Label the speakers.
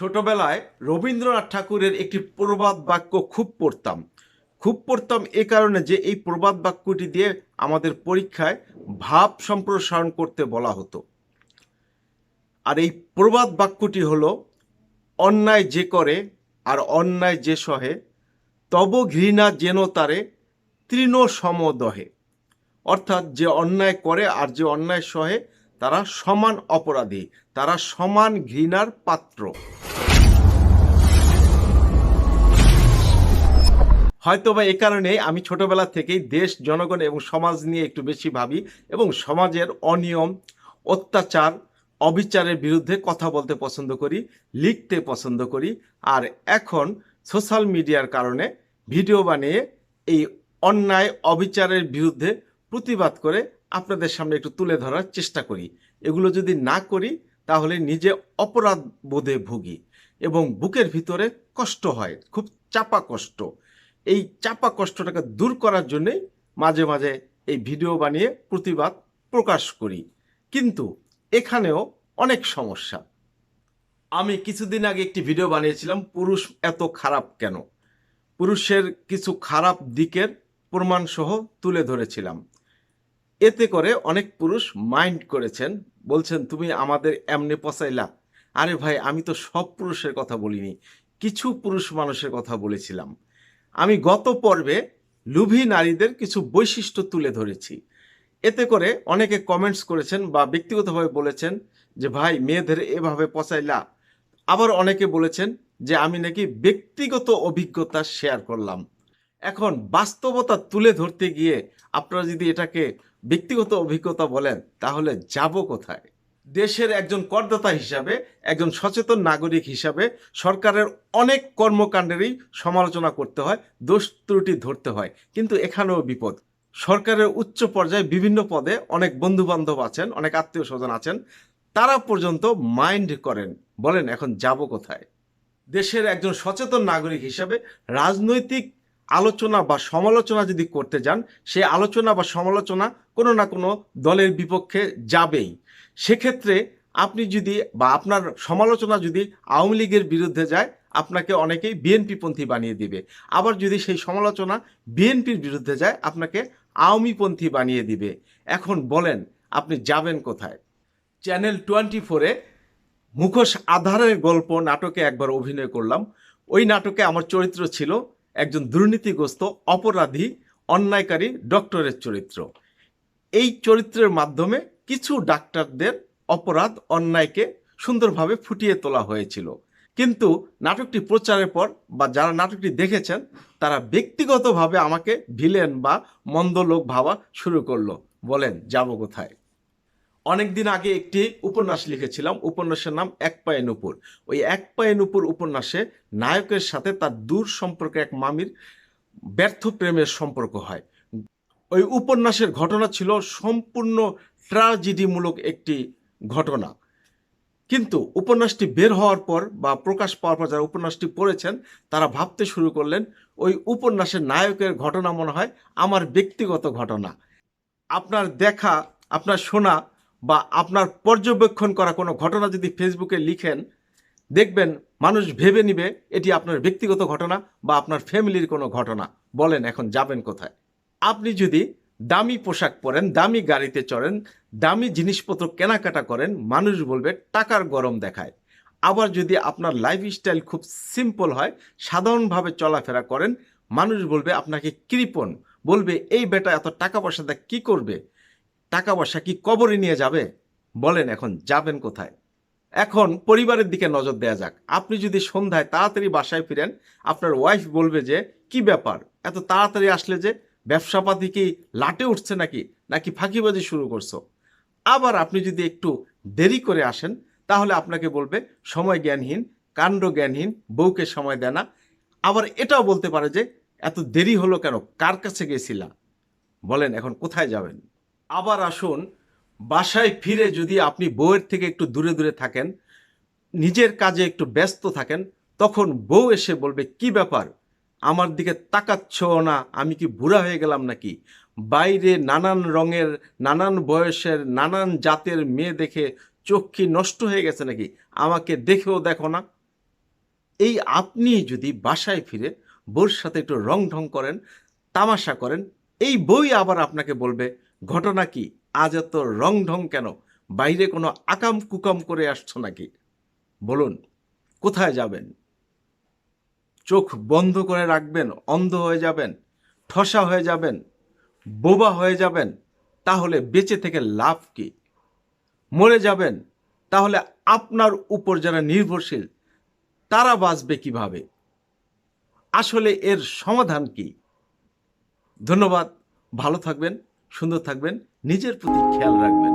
Speaker 1: ছোটবেলায় রবীন্দ্রনাথ ঠাকুরের একটি প্রবাদ বাক্য খুব পড়তাম। খুব পড়তাম এ কারণে যে এই প্রবাদ বাক্যটি দিয়ে আমাদের পরীক্ষায় ভাব সম্প্রসারণ করতে বলা হতো। আর এই প্রবাদ বাক্যটি হলো, অন্যায় যে করে আর অন্যায় যে সহে, তব ঘৃণা যেন তারে, তৃণ সমদহে অর্থাৎ যে অন্যায় করে আর যে অন্যায় সহে, তারা সমান অপরাধী, তারা সমান ঘৃণার পাত্র। হয়তোবা এ কারণে আমি ছোটবেলা থেকেই দেশ, জনগণ এবং সমাজ নিয়ে একটু বেশি ভাবি এবং সমাজের অনিয়ম, অত্যাচার, অবিচারের বিরুদ্ধে কথা বলতে পছন্দ করি, লিখতে পছন্দ করি আর এখন সোশ্যাল মিডিয়ার কারণে ভিডিও বানিয়ে এই অন্যায়, অবিচারের বিরুদ্ধে প্রতিবাদ করে আপনাদের সামনে একটু তুলে ধরার চেষ্টা করি। এগুলো যদি না করি, তাহলে নিজে অপরাধ বোধে ভুগি এবং বুকের ভিতরে কষ্ট হয়, খুব চাপা কষ্ট। এই চাপা কষ্টটাকে দূর করার জন্যেই মাঝে মাঝে এই ভিডিও বানিয়ে প্রতিবাদ প্রকাশ করি। কিন্তু এখানেও অনেক সমস্যা। আমি কিছুদিন আগে একটি ভিডিও বানিয়েছিলাম, পুরুষ এত খারাপ কেন? পুরুষের কিছু খারাপ দিকের প্রমাণসহ তুলে ধরেছিলাম। এতে করে অনেক পুরুষ মাইন্ড করেছেন, বলছেন, তুমি আমাদের এমনি পচাইলা। আরে ভাই, আমি তো সব পুরুষের কথা বলিনি। কিছু পুরুষ মানুষের কথা বলেছিলাম। আমি গত পর্বে লুভি নারীদের কিছু বৈশিষ্ট্য তুলে ধরেছি। এতে করে অনেকে কমেন্টস করেছেন বা ব্যক্তিগতভাবে বলেছেন যে, ভাই, মেয়েদের এভাবে পচাইলা। আবার অনেকে বলেছেন যে, আমি নাকি ব্যক্তিগত অভিজ্ঞতা শেয়ার করলাম। এখন বাস্তবতা তুলে ধরতে গিয়ে আপনারা যদি এটাকে ব্যক্তিগত অভিজ্ঞতা বলেন, তাহলে যাব কোথায়? দেশের একজন করদাতা হিসাবে, একজন সচেতন নাগরিক হিসাবে সরকারের অনেক কর্মকাণ্ডেরই সমালোচনা করতে হয়, দোষ ত্রুটি ধরতে হয়। কিন্তু এখানেও বিপদ। সরকারের উচ্চ পর্যায়ে বিভিন্ন পদে অনেক বন্ধু বান্ধব আছেন, অনেক আত্মীয় স্বজন আছেন, তারা পর্যন্ত মাইন্ড করেন, বলেন এখন যাব কোথায়? দেশের একজন সচেতন নাগরিক হিসাবে রাজনৈতিক আলোচনা বা সমালোচনা যদি করতে যান, সেই আলোচনা বা সমালোচনা কোনো না কোনো দলের বিপক্ষে যাবেই। সেক্ষেত্রে আপনি যদি বা আপনার সমালোচনা যদি আওয়ামী লীগের বিরুদ্ধে যায়, আপনাকে অনেকেই বিএনপিপন্থী বানিয়ে দিবে। আবার যদি সেই সমালোচনা বিএনপির বিরুদ্ধে যায়, আপনাকে আওয়ামীপন্থী বানিয়ে দিবে। এখন বলেন, আপনি যাবেন কোথায়? চ্যানেল টোয়েন্টি ফোরে মুখোশ আধারের গল্প নাটকে একবার অভিনয় করলাম। ওই নাটকে আমার চরিত্র ছিল একজন দুর্নীতিগ্রস্ত, অপরাধী, অন্যায়কারী ডক্টরের চরিত্র। এই চরিত্রের মাধ্যমে কিছু ডাক্তারদের অপরাধ অন্যায়কে সুন্দরভাবে ফুটিয়ে তোলা হয়েছিল। কিন্তু নাটকটি প্রচারের পর বা যারা নাটকটি দেখেছেন, তারা ব্যক্তিগতভাবে আমাকে ভিলেন বা মন্দ লোক ভাবা শুরু করল। বলেন, যাব কোথায়? অনেকদিন আগে একটি উপন্যাস লিখেছিলাম, উপন্যাসের নাম এক পায়ে নুপুর ওই এক পায়ে নুপুর উপন্যাসে নায়কের সাথে তার দূর সম্পর্কে এক মামির ব্যর্থ প্রেমের সম্পর্ক হয়। ওই উপন্যাসের ঘটনা ছিল সম্পূর্ণ ট্রাজিডিমূলক একটি ঘটনা। কিন্তু উপন্যাসটি বের হওয়ার পর বা প্রকাশ পাওয়ার পর যারা উপন্যাসটি পড়েছেন, তারা ভাবতে শুরু করলেন, ওই উপন্যাসের নায়কের ঘটনা মনে হয় আমার ব্যক্তিগত ঘটনা। আপনার দেখা, আপনার শোনা বা আপনার পর্যবেক্ষণ করা কোনো ঘটনা যদি ফেসবুকে লিখেন, দেখবেন মানুষ ভেবে নিবে এটি আপনার ব্যক্তিগত ঘটনা বা আপনার ফ্যামিলির কোনো ঘটনা। বলেন এখন যাবেন কোথায়? আপনি যদি দামি পোশাক পরেন, দামি গাড়িতে চড়েন, দামি জিনিসপত্র কেনাকাটা করেন, মানুষ বলবে টাকার গরম দেখায়। আবার যদি আপনার লাইফস্টাইল খুব সিম্পল হয়, সাধারণভাবে চলাফেরা করেন, মানুষ বলবে আপনাকে কৃপণ। বলবে, এই বেটা এত টাকা পয়সা দেখ কী করবে? টাকা পয়সা কি কবরে নিয়ে যাবে? বলেন এখন, যাবেন কোথায়? এখন পরিবারের দিকে নজর দেওয়া যাক। আপনি যদি সন্ধ্যায় তাড়াতাড়ি বাসায় ফিরেন, আপনার ওয়াইফ বলবে যে, কি ব্যাপার? এত তাড়াতাড়ি আসলে যে ব্যবসাপাতি কি লাটে উঠছে নাকি? নাকি ফাঁকিবাজি শুরু করছ? আবার আপনি যদি একটু দেরি করে আসেন, তাহলে আপনাকে বলবে, সময় জ্ঞানহীন, কাণ্ড জ্ঞানহীন, বউকে সময় দেয় না। আবার এটাও বলতে পারে যে, এত দেরি হলো কেন? কার কাছে গেছিলা? বলেন, এখন কোথায় যাবেন? আবার আসুন, বাসায় ফিরে যদি আপনি বউয়ের থেকে একটু দূরে দূরে থাকেন, নিজের কাজে একটু ব্যস্ত থাকেন, তখন বউ এসে বলবে, কি ব্যাপার? আমার দিকে তাকাচ্ছ না, আমি কি বুড়া হয়ে গেলাম নাকি? বাইরে নানান রঙের, নানান বয়সের, নানান জাতের মেয়ে দেখে কি নষ্ট হয়ে গেছে নাকি? আমাকে দেখেও দেখো না। এই আপনি যদি বাসায় ফিরে বউর সাথে একটু রং ঢং করেন, তামাশা করেন, এই বই আবার আপনাকে বলবে, ঘটনা কি? আজ এত রং ঢং কেন? বাইরে কোনো আকাম কুকাম করে আসছো নাকি? বলুন, কোথায় যাবেন? চোখ বন্ধ করে রাখবেন, অন্ধ হয়ে যাবেন, ঠসা হয়ে যাবেন, বোবা হয়ে যাবেন, তাহলে বেঁচে থেকে লাভ কি? মরে যাবেন, তাহলে আপনার উপর যারা নির্ভরশীল, তারা বাঁচবে কীভাবে? আসলে এর সমাধান কি? ধন্যবাদ, ভালো থাকবেন, সুন্দর থাকবেন, নিজের প্রতি খেয়াল রাখবেন।